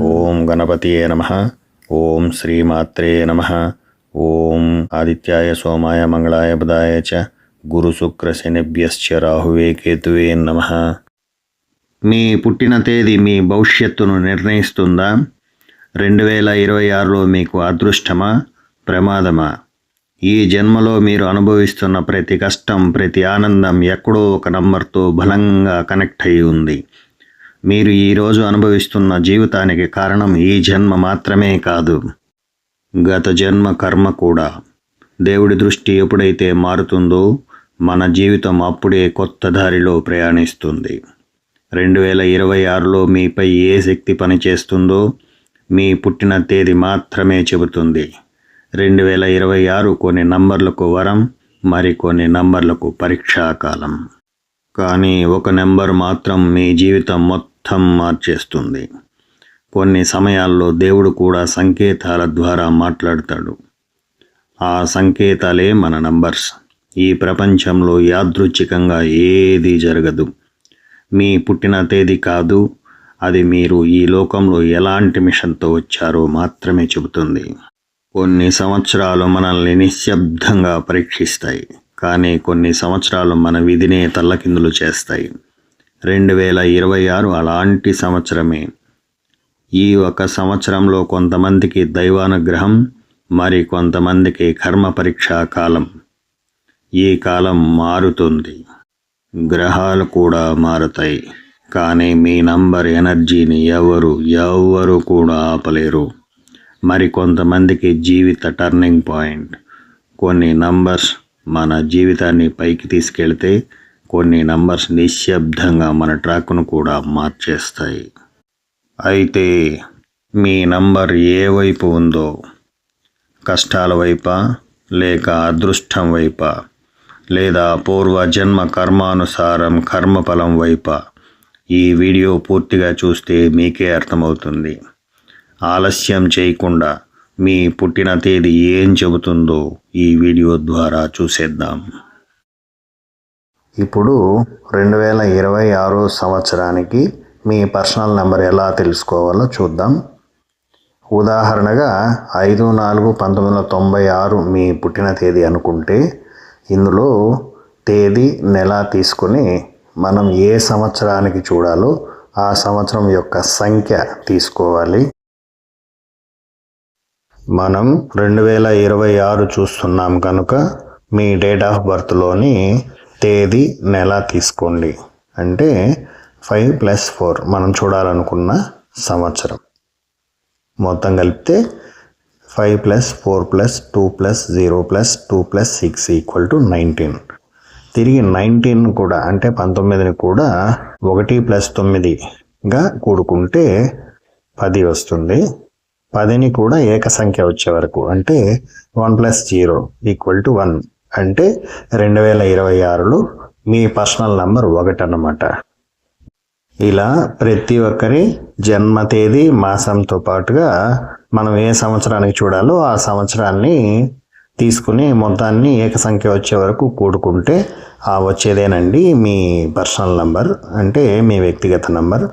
ఓం గణపతియే నమ. ఓం శ్రీమాత్రే నమ. ఓం ఆదిత్యాయ సోమాయ మంగళాయ బుధాయ చ. గురు రాహువే కేతువే నమ. మీ పుట్టిన తేదీ మీ భవిష్యత్తును నిర్ణయిస్తుందా? రెండు వేల ఇరవై ఆరులో మీకు అదృష్టమా? ప్రమాదమా? ఈ జన్మలో మీరు అనుభవిస్తున్న ప్రతి కష్టం ప్రతి ఆనందం ఎక్కడో ఒక నంబర్తో బలంగా కనెక్ట్ అయి ఉంది. మీరు ఈరోజు అనుభవిస్తున్న జీవితానికి కారణం ఈ జన్మ మాత్రమే కాదు. గత జన్మ కర్మ కూడా. దేవుడి దృష్టి ఎప్పుడైతే మారుతుందో మన జీవితం అప్పుడే కొత్త దారిలో ప్రయాణిస్తుంది. రెండు వేల ఇరవై ఆరులో మీపై ఏ శక్తి పనిచేస్తుందో మీ పుట్టిన తేదీ మాత్రమే చెబుతుంది. రెండు వేల ఇరవై ఆరు కొన్ని నంబర్లకు వరం మరికొన్ని నంబర్లకు పరీక్షాకాలం కానీ ఒక నెంబర్ మాత్రం మీ జీవితం మొత్తం మార్చేస్తుంది. కొన్ని సమయాల్లో దేవుడు కూడా సంకేతాల ద్వారా మాట్లాడతాడు. ఆ సంకేతాలే మన నంబర్స్. ఈ ప్రపంచంలో యాదృచ్ఛికంగా ఏదీ జరగదు. మీ పుట్టిన తేదీ కాదు. అది మీరు ఈ లోకంలో ఎలాంటి మిషన్తో వచ్చారో మాత్రమే చెబుతుంది. కొన్ని సంవత్సరాలు మనల్ని నిశ్శబ్దంగా పరీక్షిస్తాయి. కానీ కొన్ని సంవత్సరాలు మన విధినే తల్లకిందులు చేస్తాయి. రెండు వేల ఇరవై ఆరు అలాంటి సంవత్సరమే. ఈ ఒక సంవత్సరంలో కొంతమందికి దైవానుగ్రహం మరి కొంతమందికి కర్మ పరీక్షా కాలం. ఈ కాలం మారుతుంది. గ్రహాలు కూడా మారుతాయి. కానీ మీ నంబర్ ఎనర్జీని ఎవరు ఎవరు కూడా ఆపలేరు. మరి కొంతమందికి జీవిత టర్నింగ్ పాయింట్. కొన్ని నంబర్స్ మన జీవితాన్ని పైకి తీసుకెళ్తే కొన్ని నంబర్స్ నిశ్శబ్దంగా మన ట్రాక్ను కూడా మార్చేస్తాయి. అయితే మీ నంబర్ ఏ వైపు ఉందో కష్టాల వైపా లేక అదృష్టం వైపా లేదా పూర్వ జన్మ కర్మానుసారం కర్మఫలం వైపా ఈ వీడియో పూర్తిగా చూస్తే మీకే అర్థమవుతుంది. ఆలస్యం చేయకుండా మీ పుట్టిన తేదీ ఏం చెబుతుందో ఈ వీడియో ద్వారా చూసేద్దాం. ఇప్పుడు రెండు వేల ఇరవై ఆరు సంవత్సరానికి మీ పర్సనల్ నెంబర్ ఎలా తెలుసుకోవాలో చూద్దాం. ఉదాహరణగా ఐదు నాలుగు పంతొమ్మిది వందల తొంభై ఆరు మీ పుట్టిన తేదీ అనుకుంటే ఇందులో తేదీ నెల తీసుకొని మనం ఏ సంవత్సరానికి చూడాలో ఆ సంవత్సరం యొక్క సంఖ్య తీసుకోవాలి. మనం రెండు వేల ఇరవై ఆరు చూస్తున్నాం కనుక మీ డేట్ ఆఫ్ బర్త్లోని తేదీ నెల తీసుకోండి. అంటే ఫైవ్ ప్లస్ ఫోర్ మనం చూడాలనుకున్న సంవత్సరం. మొత్తం కలిపితే five plus four plus two plus zero plus two plus six equal to nineteen. తిరిగి నైన్టీన్ కూడా అంటే పంతొమ్మిదిని కూడా ఒకటి ప్లస్ తొమ్మిదిగా కూడుకుంటే పది వస్తుంది. పదిని కూడా ఏక సంఖ్య వచ్చే వరకు. అంటే one plus zero equal to one. అంటే రెండు వేల ఇరవై ఆరులో మీ పర్సనల్ నంబర్ ఒకటి అన్నమాట ఇలా ప్రతి ఒక్కరి జన్మ తేదీ మాసంతో పాటుగా మనం ఏ సంవత్సరానికి చూడాలో ఆ సంవత్సరాన్ని తీసుకుని మొత్తాన్ని ఏక సంఖ్య వచ్చే వరకు కూడుకుంటే ఆ వచ్చేదేనండి మీ పర్సనల్ నంబర్. అంటే మీ వ్యక్తిగత నంబర్.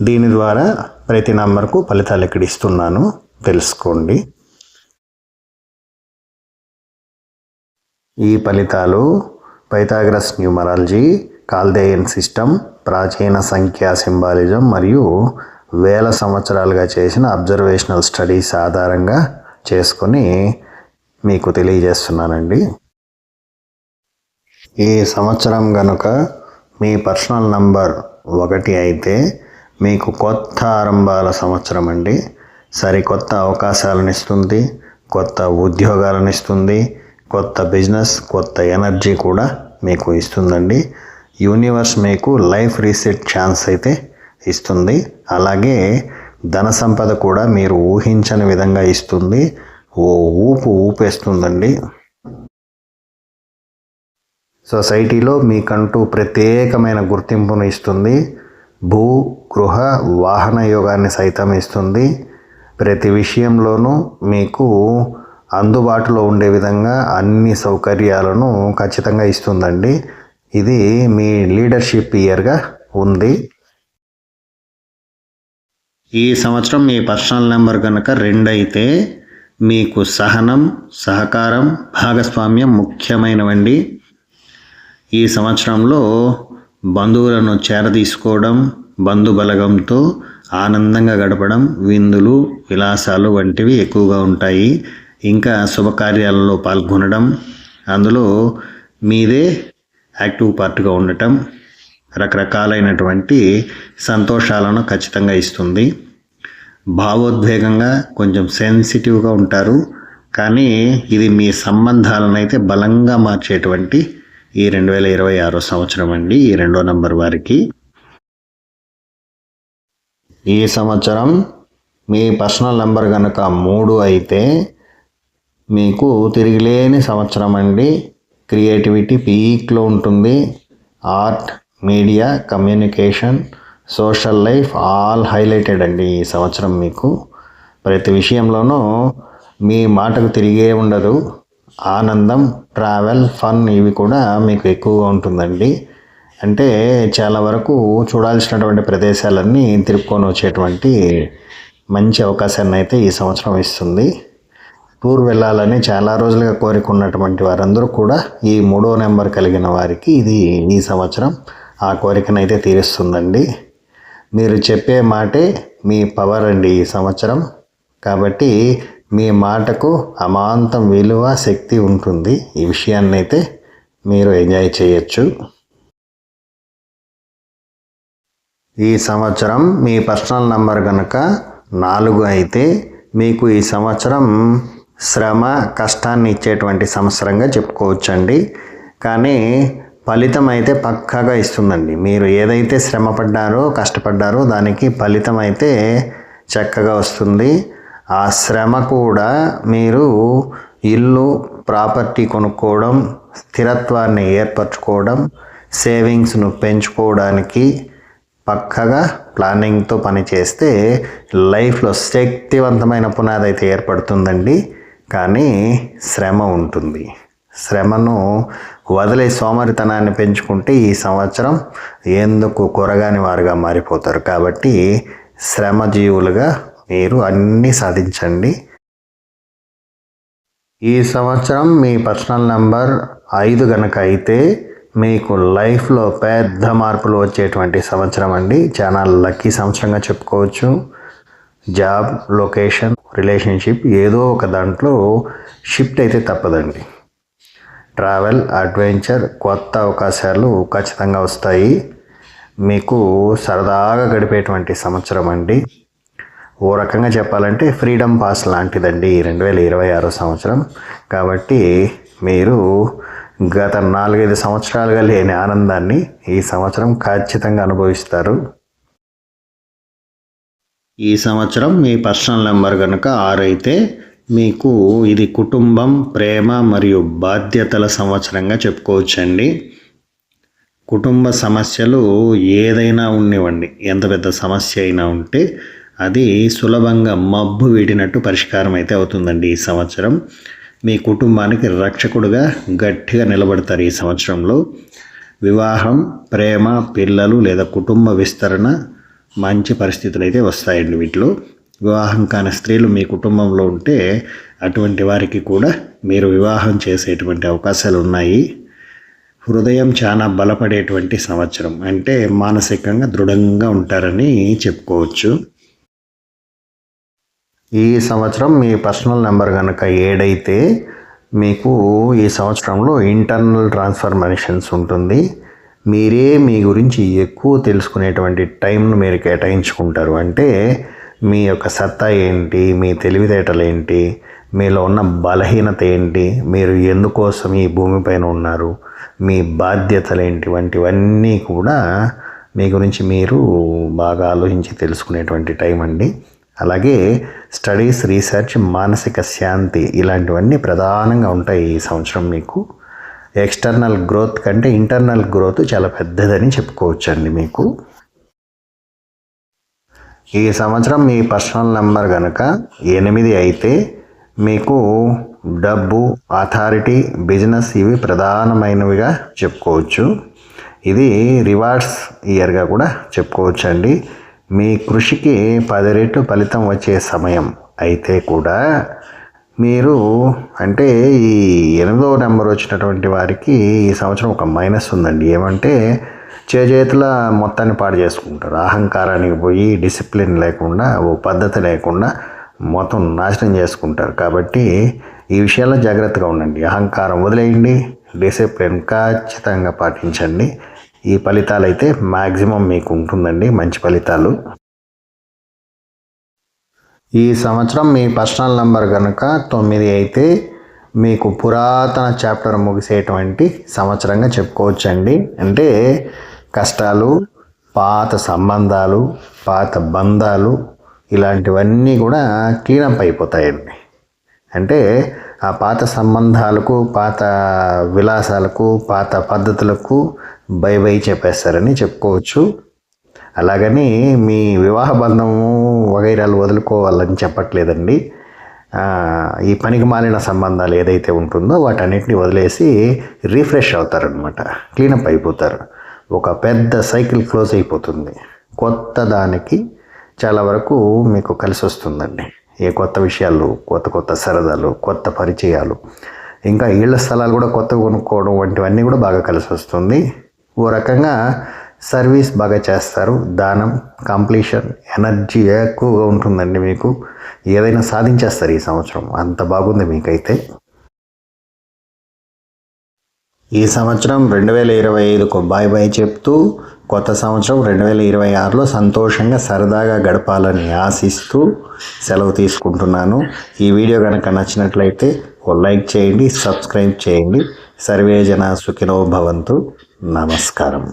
దీని ద్వారా ప్రతి నంబర్కు ఫలితాలు ఇక్కడ ఇస్తున్నాను తెలుసుకోండి. ఈ ఫలితాలు పైథాగ్రస్ న్యూమరాలజీ కాల్దేయన్ సిస్టమ్ ప్రాచీన సంఖ్యా సింబాలిజం మరియు వేల సంవత్సరాలుగా చేసిన అబ్జర్వేషనల్ స్టడీస్ ఆధారంగా చేసుకొని మీకు తెలియజేస్తున్నానండి. ఈ సంవత్సరం గనుక మీ పర్సనల్ నంబర్ ఒకటి అయితే మీకు కొత్త ఆరంభాల సంవత్సరం అండి. సరికొత్త అవకాశాలను ఇస్తుంది కొత్త ఉద్యోగాలను ఇస్తుంది కొత్త బిజినెస్ కొత్త ఎనర్జీ కూడా మీకు ఇస్తుందండి. యూనివర్స్ మీకు లైఫ్ రీసెట్ ఛాన్స్ అయితే ఇస్తుంది. అలాగే ధన సంపద కూడా మీరు ఊహించని విధంగా ఇస్తుంది. ఓ ఊపు ఊపేస్తుందండి. సొసైటీలో మీకంటూ ప్రత్యేకమైన గుర్తింపును ఇస్తుంది. భూ గృహ వాహన యోగాన్ని సైతం ఇస్తుంది. ప్రతి విషయంలోనూ మీకు అందుబాటులో ఉండే విధంగా అన్ని సౌకర్యాలను ఖచ్చితంగా ఇస్తుందండి. ఇది మీ లీడర్షిప్ ఇయర్గా ఉంది. ఈ సంవత్సరం మీ పర్సనల్ నెంబర్ కనుక రెండు అయితే మీకు సహనం సహకారం భాగస్వామ్యం ముఖ్యమైనవండి. ఈ సంవత్సరంలో బంధువులను చేరదీసుకోవడం బంధుబలగంతో ఆనందంగా గడపడం విందులు విలాసాలు వంటివి ఎక్కువగా ఉంటాయి. ఇంకా శుభకార్యాలలో పాల్గొనడం అందులో మీదే యాక్టివ్ పార్ట్గా ఉండటం రకరకాలైనటువంటి సంతోషాలను ఖచ్చితంగా ఇస్తుంది. భావోద్వేగంగా కొంచెం సెన్సిటివ్గా ఉంటారు. కానీ ఇది మీ సంబంధాలను అయితే బలంగా మార్చేటువంటి ఈ రెండు వేల ఇరవై ఆరో సంవత్సరం అండి. ఈ రెండో నంబర్ వారికి ఈ సంవత్సరం మీ పర్సనల్ నెంబర్ కనుక మూడు అయితే మీకు తిరిగిలేని సంవత్సరం అండి. క్రియేటివిటీ పీక్లో ఉంటుంది. Art media communication social life all highlighted అండి ఈ సంవత్సరం మీకు. ప్రతి విషయంలోనూ మీ మాటకు తిరిగే ఉండదు. ఆనందం ట్రావెల్ ఫన్ ఇవి కూడా మీకు ఎక్కువగా ఉంటుందండి. అంటే చాలా వరకు చూడాల్సినటువంటి ప్రదేశాలన్నీ తిరుపుకొని వచ్చేటువంటి మంచి అవకాశాన్ని అయితే ఈ సంవత్సరం ఇస్తుంది. టూర్ వెళ్ళాలని చాలా రోజులుగా కోరికున్నటువంటి వారందరూ కూడా ఈ మూడో నెంబర్ కలిగిన వారికి ఇది ఈ సంవత్సరం ఆ కోరికనైతే తీరుస్తుందండి. మీరు చెప్పే మాటే మీ పవర్ అండి ఈ సంవత్సరం. కాబట్టి మీ మాటకు అమాంతం విలువ శక్తి ఉంటుంది. ఈ విషయాన్ని అయితే మీరు ఎంజాయ్ చేయొచ్చు. ఈ సంవత్సరం మీ పర్సనల్ నంబర్ కనుక నాలుగు అయితే మీకు ఈ సంవత్సరం శ్రమ కష్టాన్ని ఇచ్చేటువంటి సంవత్సరంగా చెప్పుకోవచ్చండి. కానీ ఫలితం అయితే పక్కాగా ఇస్తుందండి. మీరు ఏదైతే శ్రమ పడ్డారో కష్టపడ్డారో దానికి ఫలితం అయితే చక్కగా వస్తుంది. ఆ శ్రమ కూడా మీరు ఇల్లు ప్రాపర్టీ కొనుక్కోవడం స్థిరత్వాన్ని ఏర్పరచుకోవడం సేవింగ్స్ను పెంచుకోవడానికి పక్కగా ప్లానింగ్తో పనిచేస్తే లైఫ్లో శక్తివంతమైన పునాది అయితే ఏర్పడుతుందండి. కానీ శ్రమ ఉంటుంది. శ్రమను వదిలే సోమరితనాన్ని పెంచుకుంటే ఈ సంవత్సరం ఎందుకు కొరగాని వారుగా మారిపోతారు. కాబట్టి శ్రమజీవులుగా మీరు అన్నీ సాధించండి. ఈ సంవత్సరం మీ పర్సనల్ నంబర్ ఐదు గనక అయితే మీకు లైఫ్లో పెద్ద మార్పులు వచ్చేటువంటి సంవత్సరం అండి. చాలా లక్కీ సంవత్సరంగా చెప్పుకోవచ్చు. జాబ్ లొకేషన్ రిలేషన్షిప్ ఏదో ఒక దాంట్లో షిఫ్ట్ అయితే తప్పదండి. ట్రావెల్ అడ్వెంచర్ కొత్త అవకాశాలు ఖచ్చితంగా వస్తాయి. మీకు సరదాగా గడిపేటువంటి సంవత్సరం అండి. ఓ రకంగా చెప్పాలంటే ఫ్రీడమ్ పాస్ లాంటిదండి రెండు వేల ఇరవై ఆరో సంవత్సరం. కాబట్టి మీరు గత నాలుగైదు సంవత్సరాలుగా లేని ఆనందాన్ని ఈ సంవత్సరం ఖచ్చితంగా అనుభవిస్తారు. ఈ సంవత్సరం మీ పర్సనల్ నెంబర్ కనుక ఆరు అయితే మీకు ఇది కుటుంబం ప్రేమ మరియు బాధ్యతల సంవత్సరంగా చెప్పుకోవచ్చండి. కుటుంబ సమస్యలు ఏదైనా ఉన్నివ్వండి ఎంత పెద్ద సమస్య అయినా ఉంటే అది సులభంగా మబ్బు వీడినట్టు పరిష్కారం అయితే అవుతుందండి ఈ సంవత్సరం. మీ కుటుంబానికి రక్షకుడుగా గట్టిగా నిలబడతారు ఈ సంవత్సరంలో. వివాహం ప్రేమ పిల్లలు లేదా కుటుంబ విస్తరణ మంచి పరిస్థితులు అయితే వస్తాయండి వీటిలో. వివాహం కాని స్త్రీలు మీ కుటుంబంలో ఉంటే అటువంటి వారికి కూడా మీరు వివాహం చేసేటువంటి అవకాశాలు ఉన్నాయి. హృదయం చాలా బలపడేటువంటి సంవత్సరం. అంటే మానసికంగా దృఢంగా ఉంటారని చెప్పుకోవచ్చు. ఈ సంవత్సరం మీ పర్సనల్ నెంబర్ కనుక ఏడైతే మీకు ఈ సంవత్సరంలో ఇంటర్నల్ ట్రాన్స్ఫర్మేషన్స్ ఉంటుంది. మీరే మీ గురించి ఎక్కువ తెలుసుకునేటువంటి టైంను మీరు కేటాయించుకుంటారు. అంటే మీ యొక్క సత్తా ఏంటి? మీ తెలివితేటలు ఏంటి? మీలో ఉన్న బలహీనత ఏంటి? మీరు ఎందుకోసం ఈ భూమిపైన ఉన్నారు? మీ బాధ్యతలు ఏంటి? వంటివన్నీ కూడా మీ గురించి మీరు బాగా ఆలోచించి తెలుసుకునేటువంటి టైం అండి. అలాగే స్టడీస్ రీసెర్చ్ మానసిక శాంతి ఇలాంటివన్నీ ప్రధానంగా ఉంటాయి ఈ సంవత్సరం మీకు. ఎక్స్టర్నల్ గ్రోత్ కంటే ఇంటర్నల్ గ్రోత్ చాలా పెద్దదని చెప్పుకోవచ్చండి మీకు. ఈ సంవత్సరం మీ పర్సనల్ నెంబర్ కనుక ఎనిమిది అయితే మీకు డబ్బు అథారిటీ బిజినెస్ ఇవి ప్రధానమైనవిగా చెప్పుకోవచ్చు. ఇది రివార్డ్స్ ఇయర్గా కూడా చెప్పుకోవచ్చు అండి మీ కృషికి పది రెట్లు ఫలితం వచ్చే సమయం అయితే కూడా మీరు అంటే ఈ ఎనిమిదవ నెంబర్ వచ్చినటువంటి వారికి ఈ సంవత్సరం ఒక మైనస్ ఉందండి. ఏమంటే చేతుల మొత్తాన్ని పాడు చేసుకుంటారు. అహంకారానికి పోయి డిసిప్లిన్ లేకుండా ఓ పద్ధతి లేకుండా మొత్తం నాశనం చేసుకుంటారు. కాబట్టి ఈ విషయాల్లో జాగ్రత్తగా ఉండండి. అహంకారం వదిలేయండి. డిసిప్లిన్ ఖచ్చితంగా పాటించండి. ఈ ఫలితాలు అయితే మ్యాక్సిమం మీకు ఉంటుందండి మంచి ఫలితాలు. ఈ సంవత్సరం మీ పర్సనల్ నంబర్ కనుక తొమ్మిది అయితే మీకు పురాతన చాప్టర్ ముగిసేటువంటి సంవత్సరంగా చెప్పుకోవచ్చండి. అంటే కష్టాలు పాత సంబంధాలు పాత బంధాలు ఇలాంటివన్నీ కూడా క్లీనప్ అయిపోతాయండి. అంటే ఆ పాత సంబంధాలకు పాత విలాసాలకు పాత పద్ధతులకు బై బై చెప్పేస్తారని చెప్పుకోవచ్చు. అలాగని మీ వివాహ బంధము వగైరాలు వదులుకోవాలని చెప్పట్లేదండి. ఈ పనికి మాలిన సంబంధాలు ఏదైతే ఉంటుందో వాటన్నిటిని వదిలేసి రీఫ్రెష్ అవుతారనమాట క్లీనప్ అయిపోతారు. ఒక పెద్ద సైకిల్ క్లోజ్ అయిపోతుంది. కొత్త దానికి చాలా వరకు మీకు కలిసి వస్తుందండి ఏ కొత్త విషయాలు కొత్త కొత్త సరదాలు కొత్త పరిచయాలు. ఇంకా ఇళ్ళ స్థలాలు కూడా కొత్తగా కొనుక్కోవడం వంటివన్నీ కూడా బాగా కలిసి వస్తుంది. ఓ రకంగా సర్వీస్ బాగా చేస్తారు. దానం కంప్లీషన్ ఎనర్జీ ఎక్కువగా ఉంటుందండి మీకు. ఏదైనా సాధించేస్తారు ఈ సంవత్సరం. అంత బాగుంది మీకైతే. ఈ సంవత్సరం రెండు వేల ఇరవై ఐదుకు బాయ్ బాయ్ చెప్తూ కొత్త సంవత్సరం రెండు వేల ఇరవై ఆరులో సంతోషంగా సరదాగా గడపాలని ఆశిస్తూ సెలవు తీసుకుంటున్నాను. ఈ వీడియో కనుక నచ్చినట్లయితే ఓ లైక్ చేయండి సబ్స్క్రైబ్ చేయండి. సర్వేజన సుఖినో భవంతు. నమస్కారం.